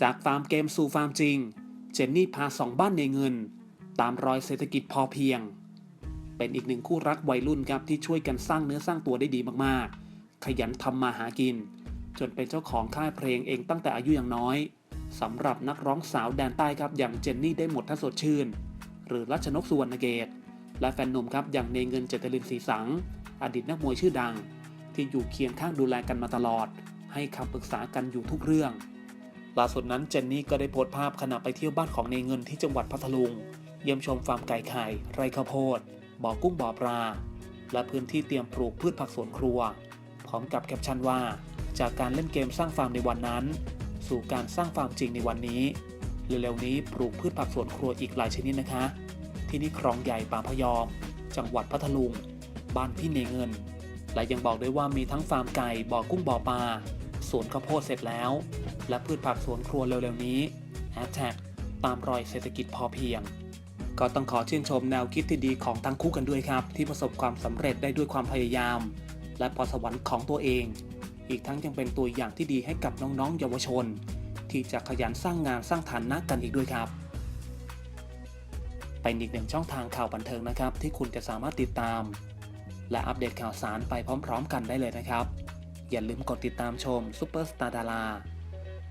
จากฟาร์มเกมสู่ฟาร์มจริง เจนนี่พาสองบ้านในเงิน ตามรอยเศรษฐกิจพอเพียง เป็นอีกหนึ่งคู่รักวัยรุ่นครับที่ช่วยกันสร้างเนื้อสร้างตัวได้ดีมากๆ ขยันทำมาหากิน จนเป็นเจ้าของค่ายเพลงเองตั้งแต่อายุยังน้อยสำหรับนักร้องสาวแดนใต้ครับอย่างเจนนี่ได้หมดถ้าสดชื่น หรือรัชนกสุวรรณเกต และแฟนหนุ่มครับอย่างเนเงินเจตลินศรีสัง อดีตนักมวยชื่อดัง ที่อยู่เคียงข้างดูแลกันมาตลอด ให้คำปรึกษากันอยู่ทุกเรื่อง ล่าสุดนั้นเจนนี่ก็ได้โพสต์ภาพขณะไปเที่ยวบ้านของเนเงินที่จังหวัดพัทลุง เยี่ยมชมฟาร์มไก่ไข่ไร่ข้าวโพดบ่อกุ้งบ่อปลา และพื้นที่เตรียมปลูกพืชผักสวนครัว พร้อมกับแคปชั่นว่า จากการเล่นเกมสร้างฟาร์มในวันนั้น สู่การสร้างฟาร์มจริงในวันนี้เร็วๆนี้ปลูกพืชผักสวนครัวอีกหลายชนิดนะคะ ที่นี่คลองใหญ่ป่าพยอม จังหวัดพัทลุง บ้านพี่เนเงิน และยังบอกด้วยว่ามีทั้งฟาร์มไก่บ่อกุ้งบ่อปลาสวนข้าวโพดเสร็จแล้ว และพืชผักสวนครัวเร็วๆนี้แฮชแท็กตามรอยเศรษฐกิจพอเพียง ก็ต้องขอชื่นชมแนวคิดที่ดีของทั้งคู่กันด้วยครับ ที่ประสบความสำเร็จได้ด้วยความพยายาม และพรสวรรค์ของตัวเอง อีกทั้งยังเป็นตัวอย่างที่ดีให้กับน้องๆ เยาวชน ที่จะขยันสร้างงานสร้างฐานะกันอีกด้วยครับเป็นอีกหนึ่งช่องทางข่าวบันเทิงนะครับ ที่คุณจะสามารถติดตาม และอัปเดตข่าวสารไปพร้อม ๆ กันได้เลยนะครับ อย่าลืมกดติดตามชมซูเปอร์สตาร์ดารา